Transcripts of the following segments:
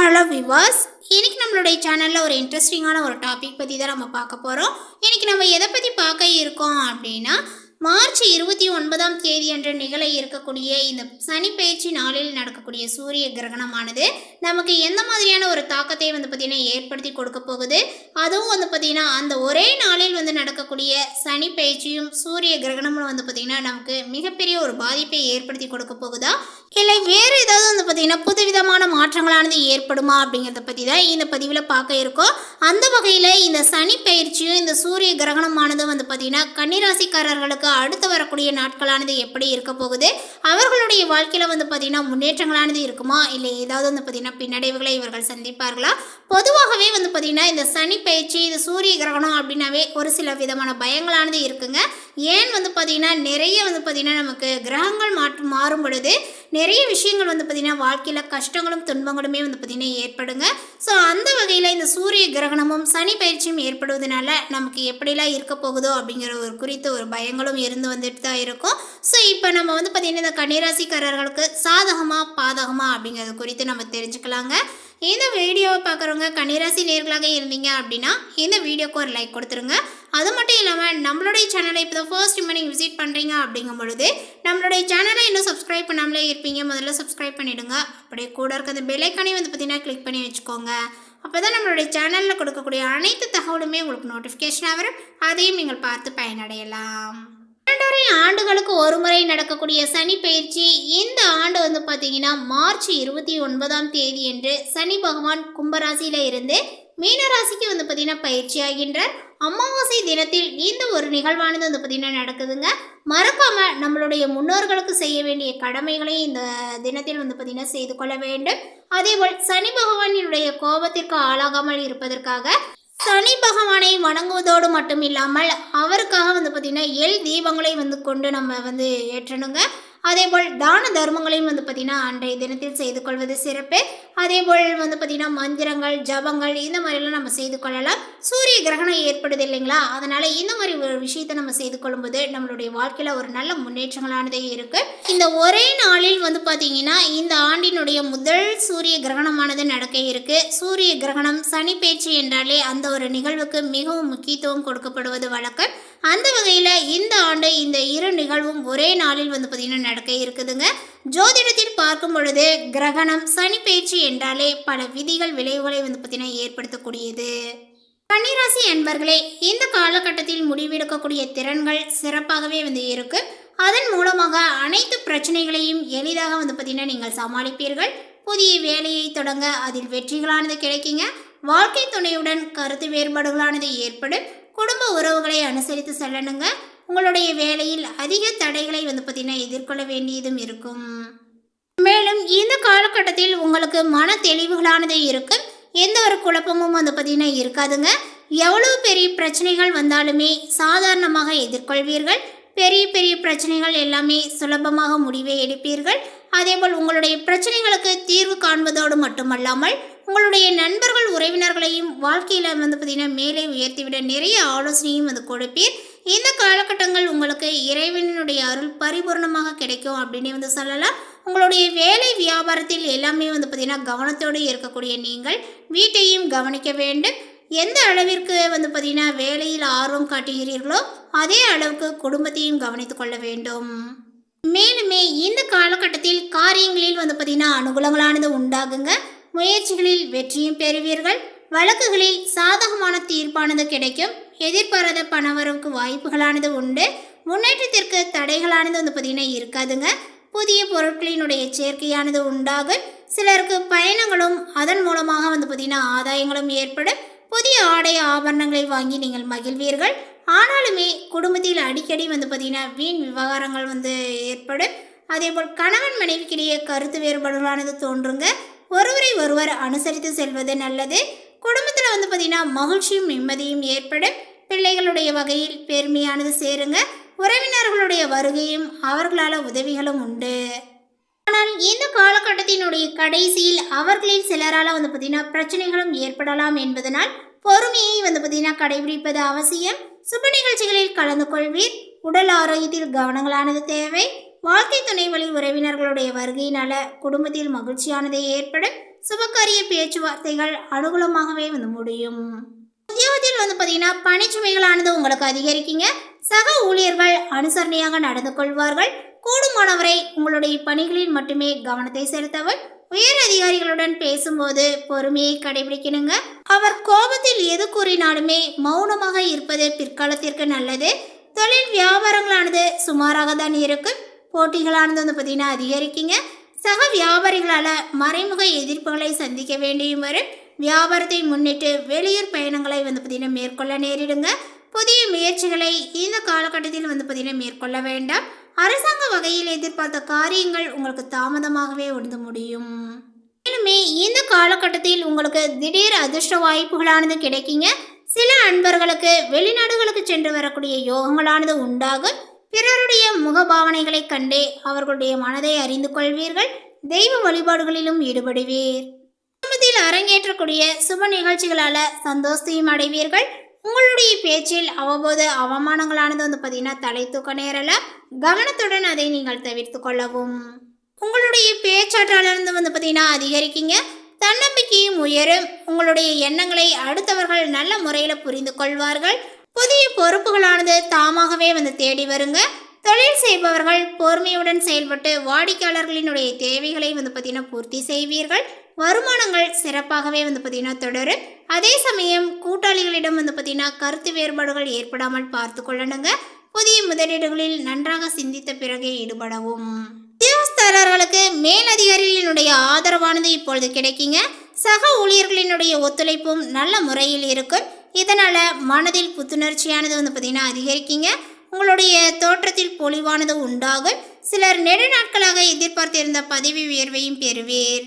Hello விவாஸ் இன்றைக்கி நம்மளுடைய சேனலில் ஒரு இன்ட்ரெஸ்டிங்கான ஒரு டாபிக் பற்றி தான் நம்ம பார்க்க போகிறோம் இன்னைக்கு நம்ம எதை பற்றி பார்க்க இருக்கோம் அப்படின்னா மார்ச் இருபத்தி ஒன்பதாம் தேதி அன்று நிகழ இருக்கக்கூடிய இந்த சனி பயிற்சி நாளில் நடக்கக்கூடிய சூரிய கிரகணமானது நமக்கு எந்த மாதிரியான ஒரு தாக்கத்தை வந்து பார்த்திங்கன்னா ஏற்படுத்தி கொடுக்க போகுது? அதுவும் வந்து பார்த்திங்கன்னா அந்த ஒரே நாளில் வந்து நடக்கக்கூடிய சனி பயிற்சியும் சூரிய கிரகணமும் வந்து பார்த்திங்கன்னா நமக்கு மிகப்பெரிய ஒரு பாதிப்பை ஏற்படுத்தி கொடுக்க போகுதா? இல்லை வேறு ஏதாவது வந்து பார்த்திங்கன்னா புதுவிதமான மாற்றங்களானது ஏற்படுமா அப்படிங்கிறத பற்றி தான் இந்த பதிவில் பார்க்க இருக்கோம். அந்த வகையில் இந்த சனி பயிற்சியும் இந்த சூரிய கிரகணமானது வந்து பார்த்திங்கன்னா கன்னிராசிக்காரர்களுக்கு அடுத்து வரக்கூடிய நாட்களானது எப்படி இருக்க போகுது? அவர்களுடைய வாழ்க்கையில் வந்து பார்த்திங்கன்னா முன்னேற்றங்களானது இருக்குமா? இல்லை ஏதாவது வந்து பார்த்திங்கன்னா பின்னடைவுகளை இவர்கள் சந்திப்பார்களா? பொதுவாகவே வந்து பார்த்திங்கன்னா இந்த சனி பயிற்சி இது சூரிய கிரகணம் அப்படின்னாவே ஒரு சில விதமான பயங்களானது இருக்குங்க. ஏன் வந்து பார்த்திங்கன்னா நிறைய வந்து பார்த்திங்கன்னா நமக்கு கிரகங்கள் மாற்று மாறும் பொழுது நிறைய விஷயங்கள் வந்து பார்த்திங்கன்னா வாழ்க்கையில் கஷ்டங்களும் துன்பங்களுமே வந்து பார்த்திங்கன்னா ஏற்படுங்க. ஸோ அந்த வகையில் இந்த சூரிய கிரகணமும் சனி பயிற்சியும் ஏற்படுவதனால நமக்கு எப்படிலாம் இருக்க போகுதோ அப்படிங்கிற ஒரு குறித்த ஒரு பயங்களும் இருந்து வந்துட்டு தான் இருக்கும். ஸோ இப்போ நம்ம வந்து பார்த்திங்கன்னா இந்த கன்னிராசிக்காரர்களுக்கு சாதகமாக பாதகமாக அப்படிங்கிறது குறித்து நம்ம தெரிஞ்சுக்கலாங்க. இந்த வீடியோவை பார்க்குறவங்க கன்னிராசி நேர்களாக இருந்தீங்க அப்படின்னா இந்த வீடியோக்கு ஒரு லைக் கொடுத்துருங்க. அது மட்டும் இல்லாமல் நம்மளுடைய சேனலை இப்போ தான் ஃபர்ஸ்ட் டைம் நீங்கள் விசிட் பண்ணுறீங்க அப்படிங்கும் பொழுது நம்மளுடைய சேனலை இன்னும் சப்ஸ்கிரைப் பண்ணாமலே இருப்பீங்க. முதல்ல சப்ஸ்கிரைப் பண்ணிவிடுங்க அப்படியே கூட இருக்கிற பெல்லைக்கானே வந்து பார்த்தீங்கன்னா கிளிக் பண்ணி வச்சுக்கோங்க. அப்போ தான் நம்மளுடைய சேனலில் கொடுக்கக்கூடிய அனைத்து தகவலுமே உங்களுக்கு நோட்டிஃபிகேஷனாக வரும். அதையும் நீங்கள் பார்த்து பயனடையலாம். இரண்டரை ஆண்டுகளுக்கு ஒரு முறை நடக்கக்கூடிய சனி பயிற்சி இந்த ஆண்டு வந்து பார்த்தீங்கன்னா மார்ச் இருபத்தி ஒன்பதாம் தேதி என்று சனி பகவான் கும்பராசியில் இருந்து மீனராசிக்கு வந்து பார்த்தீங்கன்னா பயிற்சி ஆகின்றார் அமாவாசை தினத்தில் இந்த ஒரு நிகழ்வானது வந்து பார்த்திங்கன்னா நடக்குதுங்க? மறக்காம நம்மளுடைய முன்னோர்களுக்கு செய்ய வேண்டிய கடமைகளை இந்த தினத்தில் வந்து பார்த்தீங்கன்னா செய்து கொள்ள வேண்டும். அதேபோல் சனி பகவானினுடைய கோபத்திற்கு ஆளாகாமல் இருப்பதற்காக சனி பகவானை வணங்குவதோடு மட்டும் இல்லாமல் அவருக்காக வந்து பார்த்திங்கன்னா எல் தீபங்களை வந்து கொண்டு நம்ம வந்து ஏற்றணுங்க. அதேபோல் தான தர்மங்களையும் வந்து பார்த்திங்கன்னா அன்றைய தினத்தில் செய்து கொள்வது சிறப்பு. அதேபோல் வந்து பார்த்திங்கன்னா மந்திரங்கள் ஜபங்கள் இந்த மாதிரிலாம் நம்ம செய்து கொள்ளலாம். சூரிய கிரகணம் ஏற்படுது இல்லைங்களா? அதனால் இந்த மாதிரி ஒரு விஷயத்தை நம்ம செய்து கொள்ளும்போது நம்மளுடைய வாழ்க்கையில் ஒரு நல்ல முன்னேற்றங்களானதே இருக்குது இந்த ஒரே நாளில் வந்து பார்த்திங்கன்னா இந்த ஆண்டினுடைய முதல் சூரிய கிரகணமானது நடக்க இருக்குது சூரிய கிரகணம் சனி பேச்சு என்றாலே அந்த ஒரு நிகழ்வுக்கு மிகவும் முக்கியத்துவம் கொடுக்கப்படுவது வழக்கம். அந்த வகையில் இந்த ஆண்டு இந்த இரு நிகழ்வும் ஒரே நாளில் வந்து பார்த்திங்கன்னா நடக்க இருக்குதுங்க. ஜோதிடத்தில் பார்க்கும் பொழுது கிரகணம் சனி பயிற்சி என்றாலே பல விதிகள் விளைவுகளை வந்து பார்த்தீங்கன்னா ஏற்படுத்தக்கூடியது. கன்னிராசி என்பர்களே இந்த காலகட்டத்தில் முடிவெடுக்கக்கூடிய திறன்கள் சிறப்பாகவே வந்து இருக்கு. அதன் மூலமாக அனைத்து பிரச்சனைகளையும் எளிதாக வந்து பார்த்தீங்கன்னா நீங்கள் சமாளிப்பீர்கள். புதிய வேலையை தொடங்க அதில் வெற்றிகளானது கிடைக்குங்க. வாழ்க்கை துணையுடன் கருத்து வேறுபாடுகளானது ஏற்படும். குடும்ப உறவுகளை அனுசரித்து செல்லணுங்க. உங்களுடைய வேலையில் அதிக தடைகளை வந்து பார்த்தீங்கன்னா எதிர்கொள்ள வேண்டியதும் இருக்கும். மேலும் இந்த காலகட்டத்தில் உங்களுக்கு மன தெளிவுகளானது இருக்கும் எந்த ஒரு குழப்பமும் வந்து பார்த்தீங்கன்னா இருக்காதுங்க. எவ்வளவு பெரிய பிரச்சனைகள் வந்தாலுமே சாதாரணமாக எதிர்கொள்வீர்கள். பெரிய பெரிய பிரச்சனைகள் எல்லாமே சுலபமாக முடிவை எடுப்பீர்கள். அதேபோல் உங்களுடைய பிரச்சனைகளுக்கு தீர்வு காண்பதோடு மட்டுமல்லாமல் உங்களுடைய நண்பர்கள் உறவினர்களையும் வாழ்க்கையில் வந்து பார்த்திங்கன்னா மேலே உயர்த்திவிட நிறைய ஆலோசனையும் வந்து கொடுப்பீர். இந்த காலகட்டங்கள் உங்களுக்கு இறைவனுடைய அருள் பரிபூர்ணமாக கிடைக்கும் அப்படின்னு வந்து சொல்லலாம். உங்களுடைய வேலை வியாபாரத்தில் எல்லாமே வந்து பார்த்திங்கன்னா கவனத்தோடு இருக்கக்கூடிய நீங்கள் வீட்டையும் கவனிக்க வேண்டும். எந்த அளவிற்கு வந்து பார்த்திங்கன்னா வேலையில் ஆர்வம் காட்டுகிறீர்களோ அதே அளவுக்கு குடும்பத்தையும் கவனித்து கொள்ள வேண்டும். மேலுமே இந்த காலகட்டத்தில் காரியங்களில் வந்து பார்த்திங்கன்னா அனுகூலங்களானது உண்டாகுங்க. முயற்சிகளில் வெற்றியும் பெறுவீர்கள். வழக்குகளில் சாதகமான தீர்ப்பானது கிடைக்கும். எதிர்பாராத பணவரவுக்கு வாய்ப்புகளானது உண்டு. முன்னேற்றத்திற்கு தடைகளானது வந்து பார்த்திங்கன்னா இருக்காதுங்க. புதிய பொருட்களினுடைய சேர்க்கையானது உண்டாகும். சிலருக்கு பயணங்களும் அதன் மூலமாக வந்து பார்த்திங்கன்னா ஆதாயங்களும் ஏற்படும். புதிய ஆடை ஆபரணங்களை வாங்கி நீங்கள் மகிழ்வீர்கள். ஆனாலுமே குடும்பத்தில் அடிக்கடி வந்து பார்த்திங்கன்னா வீண் விவகாரங்கள் வந்து ஏற்படும். அதேபோல் கணவன் மனைவிக்கிடையே கருத்து வேறுபாடுகளானது தோன்றுங்க. ஒருவரை ஒருவர் அனுசரித்து செல்வது நல்லது. குடும்பத்தில் வந்து பார்த்திங்கன்னா மகிழ்ச்சியும் நிம்மதியும் ஏற்படும். பிள்ளைகளுடைய வகையில் பெருமையானது சேருங்க. உறவினர்களுடைய வருகையும் அவர்களால் உதவிகளும் உண்டு. ஆனால் இந்த காலகட்டத்தினுடைய கடைசியில் அவர்களில் சிலரால் வந்து பார்த்தீங்கன்னா பிரச்சனைகளும் ஏற்படலாம் என்பதனால் பொறுமையை வந்து பார்த்தீங்கன்னா கடைபிடிப்பது அவசியம். சுப நிகழ்ச்சிகளில் கலந்து கொள்வீர். உடல் ஆரோக்கியத்தில் கவனங்களானது தேவை. வாழ்க்கை துணை வழி உறவினர்களுடைய வருகையினால குடும்பத்தில் மகிழ்ச்சியானது ஏற்படும். சுபகாரிய பேச்சுவார்த்தைகள் அனுகூலமாகவே வந்து முடியும். குடும்பத்தில் வந்து பார்த்தீங்கன்னா பணிச்சுமைகளானது உங்களுக்கு அதிகரிக்குங்க. சக ஊழியர்கள் அனுசரணையாக நடந்து கொள்வார்கள். கூடுமானவரை உங்களுடைய பணிகளில் மட்டுமே கவனத்தை செலுத்தவும் உயர் அதிகாரிகளுடன் பேசும்போது பொறுமையை கடைபிடிக்கணுங்க. அவர் கோபத்தில் எது கூறினாலுமே மௌனமாக இருப்பது பிற்காலத்திற்கு நல்லது. தொழில் வியாபாரங்களானது சுமாராக தான் இருக்கும். போட்டிகளானது வந்து பார்த்தீங்கன்னா அதிகரிக்குங்க. சக வியாபாரிகளால் மறைமுக எதிர்ப்புகளை சந்திக்க வேண்டியும் வரும். வியாபாரத்தை முன்னிட்டு வெளியூர் பயணங்களை வந்து பார்த்தீங்கன்னா மேற்கொள்ள நேரிடுங்க. புதிய முயற்சிகளை இந்த காலகட்டத்தில் வந்து பார்த்தீங்கன்னா மேற்கொள்ள வேண்டாம். அரசாங்க வகையில் எதிர்பார்த்த காரியங்கள் உங்களுக்கு தாமதமாகவே உணர்ந்து முடியும். மேலுமே இந்த காலகட்டத்தில் உங்களுக்கு திடீர் அதிர்ஷ்ட வாய்ப்புகளானது கிடைக்குங்க. சில அன்பர்களுக்கு வெளிநாடுகளுக்கு சென்று வரக்கூடிய யோகங்களானது உண்டாகும். பிறருடைய முகபாவனைகளை கண்டே அவர்களுடைய மனதை அறிந்து கொள்வீர்கள். தெய்வ வழிபாடுகளிலும் ஈடுபடுவீர். அரங்கேற்றக்கூடிய சுப நிகழ்ச்சிகளால் சந்தோஷத்தையும் அடைவீர்கள். உங்களுடைய பேச்சில் அவ்வப்போது அவமானங்களானது வந்து பார்த்தீங்கன்னா தலை தூக்க நேரல கவனத்துடன் அதை நீங்கள் தவிர்த்து கொள்ளவும். உங்களுடைய பேச்சாற்றாலிருந்து வந்து பார்த்தீங்கன்னா அதிகரிக்கீங்க. தன்னம்பிக்கையும் உயரும். உங்களுடைய எண்ணங்களை அடுத்தவர்கள் நல்ல முறையில் புரிந்து கொள்வார்கள். புதிய பொறுப்புகளானது தாமாகவே வந்து தேடி வருங்க. தொழில் செய்பவர்கள் பொறுமையுடன் செயல்பட்டு வாடிக்கையாளர்களினுடைய தேவைகளை வந்து பார்த்தீங்கன்னா பூர்த்தி செய்வீர்கள். வருமானங்கள் சிறப்பாகவே வந்து பார்த்தீங்கன்னா தொடரும். அதே சமயம் கூட்டாளிகளிடம் வந்து பார்த்தீங்கன்னா கருத்து வேறுபாடுகள் ஏற்படாமல் பார்த்து கொள்ளணுங்க. புதிய முதலீடுகளில் நன்றாக சிந்தித்த பிறகே ஈடுபடவும். உத்தியோகஸ்தரர்களுக்கு மேலதிகாரிகளினுடைய ஆதரவானது இப்பொழுது கிடைக்குங்க. சக ஊழியர்களினுடைய ஒத்துழைப்பும் நல்ல முறையில் இருக்கும். இதனால் மனதில் புத்துணர்ச்சியானது வந்து பார்த்திங்கன்னா அதிகரிக்குங்க. உங்களுடைய தோற்றத்தில் பொலிவானது உண்டாகும். சிலர் நெடுநாட்களாக எதிர்பார்த்திருந்த பதவி உயர்வையும் பெறுவீர்.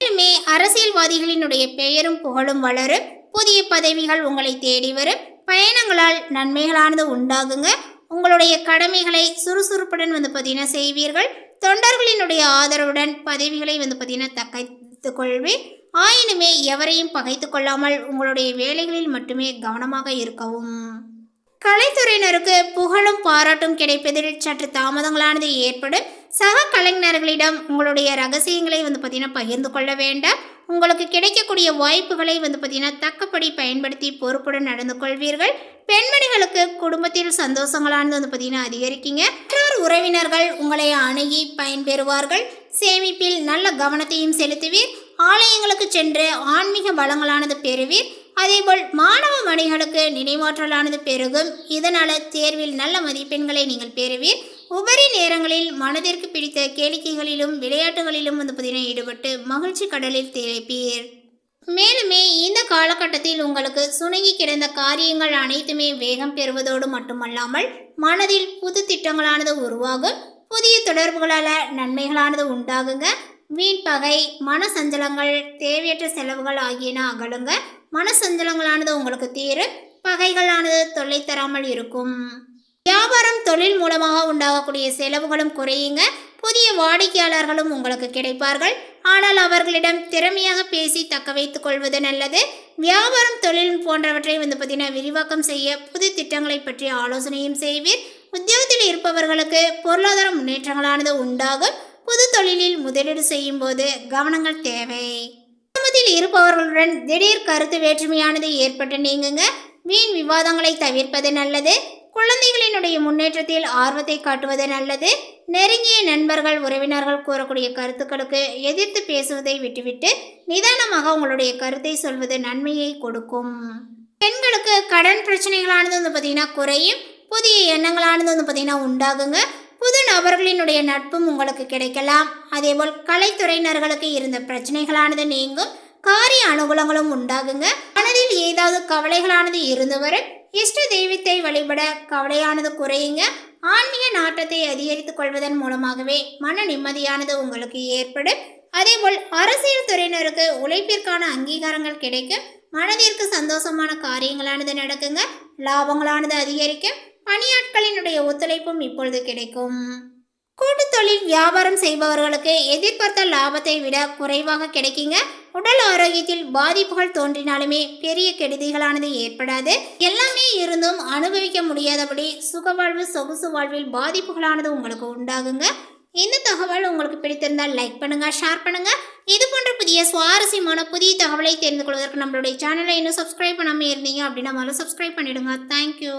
மேலுமே அரசியல்வாதிகளினுடைய பெயரும் புகழும் வளரும். புதிய பதவிகள் உங்களை தேடி வரும். பயணங்களால் நன்மைகளானது உண்டாகுங்க. உங்களுடைய கடமைகளை சுறுசுறுப்புடன் வந்து பார்த்தீங்கன்னா செய்வீர்கள். தொண்டர்களினுடைய ஆதரவுடன் பதவிகளை வந்து பார்த்தீங்கன்னா தக்கத்து கொள்வேன். ஆயினுமே எவரையும் பகைத்து கொள்ளாமல் உங்களுடைய வேலைகளில் மட்டுமே கவனமாக இருக்கவும். கலைத்துறையினருக்கு புகழும் பாராட்டும் கிடைப்பதில் சற்று தாமதங்களானது ஏற்படும். சக கலைஞர்களிடம் உங்களுடைய ரகசியங்களை வந்து பார்த்தீங்கன்னா பகிர்ந்து கொள்ள வேண்டாம். உங்களுக்கு கிடைக்கக்கூடிய வாய்ப்புகளை வந்து பார்த்தீங்கன்னா தக்கபடி பயன்படுத்தி பொறுப்புடன் நடந்து கொள்வீர்கள். பெண்மணிகளுக்கு குடும்பத்தில் சந்தோஷங்களானது வந்து பார்த்தீங்கன்னா அதிகரிக்கீங்க. மற்றொரு உறவினர்கள் உங்களை அணுகி பயன்பெறுவார்கள். சேமிப்பில் நல்ல கவனத்தையும் செலுத்துவீர். ஆலயங்களுக்கு சென்று ஆன்மீக வளங்களானது பெறுவீர். அதேபோல் மாணவ மணிகளுக்கு நினைவாற்றலானது பெருகும். இதனால் தேர்வில் நல்ல மதிப்பெண்களை நீங்கள் பெறுவீர். உபரி நேரங்களில் மனதிற்கு பிடித்த கேளிக்கைகளிலும் விளையாட்டுகளிலும் வந்து பார்த்தீங்கன்னா ஈடுபட்டு மகிழ்ச்சி கடலில் திளைப்பீர் மேலுமே இந்த காலகட்டத்தில் உங்களுக்கு சுணங்கி கிடந்த காரியங்கள் அனைத்துமே வேகம் பெறுவதோடு மட்டுமல்லாமல் மனதில் புது திட்டங்களானது உருவாகும். புதிய தொடர்புகளால் நன்மைகளானது உண்டாகுங்க. வீண் பகை மன சஞ்சலங்கள் தேவையற்ற செலவுகள் ஆகியன அகலுங்க. மன சஞ்சலங்களானது உங்களுக்கு தீரும் பகைகளானது தொல்லை தராமல் இருக்கும். வியாபாரம் தொழில் மூலமாக உண்டாகக்கூடிய செலவுகளும் குறையுங்க. புதிய வாடிக்கையாளர்களும் உங்களுக்கு கிடைப்பார்கள். ஆனால் அவர்களிடம் திறமையாக பேசி தக்க வைத்துக் கொள்வது நல்லது. வியாபாரம் தொழில் போன்றவற்றை வந்து பார்த்தீங்கன்னா விரிவாக்கம் செய்ய புது திட்டங்களை பற்றி ஆலோசனையும் செய்வீர். உத்தியோகத்தில் இருப்பவர்களுக்கு பொருளாதார முன்னேற்றங்களானது உண்டாகும். புது தொழிலில் முதலீடு செய்யும் போது கவனங்கள் தேவை. குடும்பத்தில் இருப்பவர்களுடன் திடீர் கருத்து வேற்றுமையானது ஏற்பட்டு நீங்குங்க. வீண் விவாதங்களை தவிர்ப்பது நல்லது. குழந்தைகளினுடைய முன்னேற்றத்தில் ஆர்வத்தை காட்டுவது நல்லது. நெருங்கிய நண்பர்கள் உறவினர்கள் கூறக்கூடிய கருத்துக்களுக்கு எதிர்த்து பேசுவதை விட்டுவிட்டு நிதானமாக உங்களுடைய கருத்தை சொல்வது நன்மையை கொடுக்கும். பெண்களுக்கு கடன் பிரச்சனைகளானது வந்து பார்த்தீங்கன்னா குறையும். புதிய எண்ணங்களானது வந்து பார்த்தீங்கன்னா உண்டாகுங்க. புது நபர்களினுடைய நட்பும் உங்களுக்கு கிடைக்கலாம். அதேபோல் கலைத்துறையினர்களுக்கு இருந்த பிரச்சனைகளானது நீங்கும். காரிய அனுகூலங்களும் உண்டாகுங்க. மனதில் ஏதாவது கவலைகளானது இருந்து வரும் இஷ்ட தெய்வத்தை வழிபட கவலையானது குறையுங்க. ஆன்மீக நாட்டத்தை அதிகரித்துக் கொள்வதன் மூலமாகவே மன நிம்மதியானது உங்களுக்கு ஏற்படும். அதேபோல் அரசியல் துறையினருக்கு உழைப்பிற்கான அங்கீகாரங்கள் கிடைக்கும். மனதிற்கு சந்தோஷமான காரியங்களானது நடக்குங்க. லாபங்களானது அதிகரிக்கும். பணியாட்களினுடைய ஒத்துழைப்பும் இப்பொழுது கிடைக்கும். கூட்டுத் தொழில் வியாபாரம் செய்பவர்களுக்கு எதிர்பார்த்த லாபத்தை விட குறைவாக கிடைக்குங்க. உடல் ஆரோக்கியத்தில் பாதிப்புகள் தோன்றினாலுமே பெரிய கெடுதிகளானது ஏற்படாது. எல்லாமே இருந்தும் அனுபவிக்க முடியாதபடி சுகவாழ்வு சொகுசு வாழ்வில் பாதிப்புகளானது உங்களுக்கு உண்டாகுங்க. இந்த தகவல் உங்களுக்கு பிடித்திருந்தால் லைக் பண்ணுங்கள் ஷேர் பண்ணுங்கள் இது போன்ற புதிய சுவாரஸ்யமான புதிய தகவலை தெரிந்து கொள்வதற்கு நம்மளுடைய சேனலை இன்னும் சப்ஸ்கிரைப் பண்ணாமல் இருந்தீங்க அப்படின்னா முதல்ல சப்ஸ்கிரைப் பண்ணிடுங்க. தேங்க்யூ